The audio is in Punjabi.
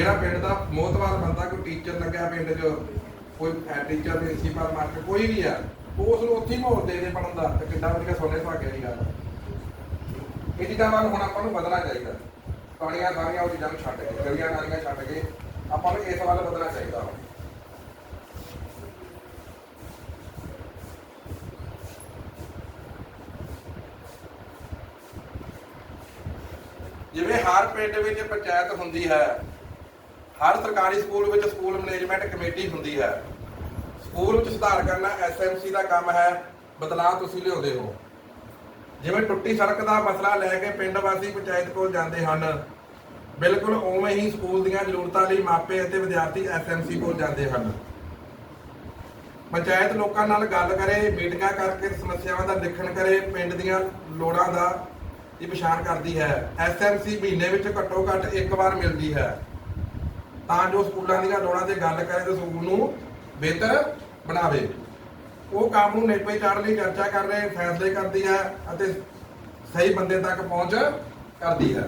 ਜਿਹੜਾ ਪਿੰਡ ਦਾ ਮੋਹਤਵਾਰ ਬੰਦਾ ਕੋਈ ਟੀਚਰ ਲੱਗਿਆ ਪਿੰਡ 'ਚ, ਕੋਈ ਟੀਚਰ ਪ੍ਰਿੰਸੀਪਲ ਮਾਸਟਰ ਕੋਈ ਵੀ ਆ, ਉਸ ਨੂੰ ਉੱਥੇ ਹੀ ਮਾਹੌਲ ਦੇ ਦੇ ਬਣਨ ਦਾ, ਤੇ ਕਿੰਨਾ ਵਧੀਆ ਸੋਨੇ ਸੁਹਾਗੇ ਦੀ ਗੱਲ ਇਹ ਚੀਜ਼ਾਂ ਵੱਲ ਹੁਣ ਆਪਾਂ ਨੂੰ ਬਦਲਣਾ ਚਾਹੀਦਾ। ਪੁਰਾਣੀਆਂ ਸਾਰੀਆਂ ਉਹ ਚੀਜ਼ਾਂ ਨੂੰ ਛੱਡ ਕੇ, ਗਲੀਆਂ ਨਾਲੀਆਂ ਛੱਡ ਕੇ ਆਪਾਂ ਨੂੰ ਇਸ ਵੱਲ ਬਦਲਣਾ ਚਾਹੀਦਾ ਜਿਵੇਂ ਹਰ ਪਿੰਡ ਵਿੱਚ ਪੰਚਾਇਤ ਹੁੰਦੀ ਹੈ ਹਰ ਸਰਕਾਰੀ ਸਕੂਲ ਵਿੱਚ ਸਕੂਲ ਮੈਨੇਜਮੈਂਟ ਕਮੇਟੀ ਹੁੰਦੀ ਹੈ। ਸਕੂਲ ਵਿੱਚ ਸੁਧਾਰ ਕਰਨਾ ਐਸਐਮਸੀ ਦਾ ਕੰਮ ਹੈ, ਬਦਲਾਅ ਤੁਸੀਂ ਲਿਆਉਂਦੇ ਹੋ। ਜਿਵੇਂ ਟੁੱਟੀ ਸੜਕ ਦਾ ਮਸਲਾ ਲੈ ਕੇ ਪਿੰਡ ਵਾਸੀ ਪੰਚਾਇਤ ਕੋਲ ਜਾਂਦੇ ਹਨ, ਬਿਲਕੁਲ ਉਵੇਂ ਹੀ ਸਕੂਲ ਦੀਆਂ ਜ਼ਰੂਰਤਾਂ ਲਈ ਮਾਪੇ ਅਤੇ ਵਿਦਿਆਰਥੀ ਐਸਐਮਸੀ ਕੋਲ ਜਾਂਦੇ ਹਨ। ਪੰਚਾਇਤ ਲੋਕਾਂ ਨਾਲ ਗੱਲ ਕਰੇ, ਮੀਟਿੰਗਾਂ ਕਰਕੇ ਸਮੱਸਿਆਵਾਂ ਦਾ ਲਿਖਣ ਕਰੇ, ਪਿੰਡ ਦੀਆਂ ਲੋੜਾਂ ਦਾ ਦੀ ਪਛਾਣ ਕਰਦੀ ਹੈ। ਐਸਐਮਸੀ ਮਹੀਨੇ ਵਿੱਚ ਘੱਟੋ ਘੱਟ ਇੱਕ ਵਾਰ ਮਿਲਦੀ ਹੈ। ਤਾਂ ਜੋ ਸਕੂਲਾਂ ਦੀਆਂ ਲੋੜਾਂ ਤੇ ਗੱਲ ਕਰੇ ਤੇ ਸਕੂਲ ਨੂੰ ਬਿਹਤਰ ਬਣਾਵੇ। ਉਹ ਕੰਮ ਨੂੰ ਨੇਪੇ ਚਾੜਨ ਲਈ ਚਰਚਾ ਕਰ ਰਹੇ, ਫੈਸਲੇ ਕਰਦੀ ਹੈ ਅਤੇ ਸਹੀ ਬੰਦੇ ਤੱਕ ਪਹੁੰਚ ਕਰਦੀ ਹੈ।